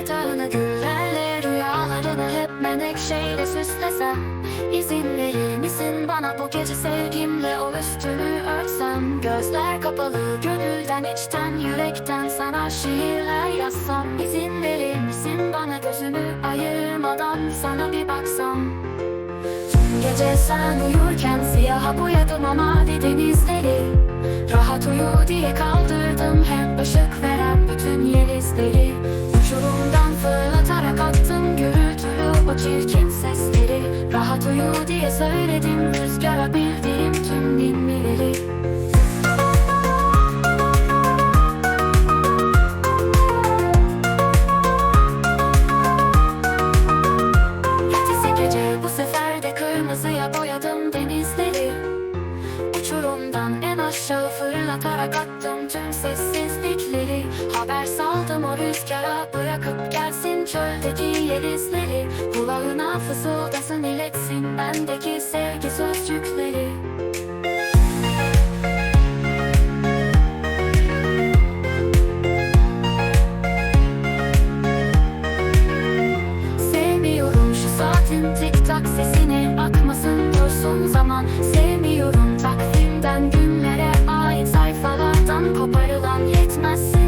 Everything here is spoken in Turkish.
yatağını güllerle Rüyalarını hep menekşeyle süslesem. İzin verir misin bana bu gece sevgimle o üstünü örtsem? Gözler kapalı gönülden içten yürekten sana şiirler yazsam. İzin verir misin bana gözümü ayırmadan sana bir baksam? Gece sen uyurken siyaha boyadım o mavi denizleri Uyu diye söyledim. Rüzgara bildiğim boyadım denizleri. Uçurumdan en aşağı fırlatarak attım tüm sessizlikleri. Haber saldım o rüzgara bırakıp gelsin çöldeki yelizleri bana fısıldasın iletsin bendeki sevgi sözcükleri. Sevmiyorum şu saatin tik tak sesini akmasın dursun zaman. Sevmiyorum takvimden günlere ait sayfalardan koparılan yetmezsin.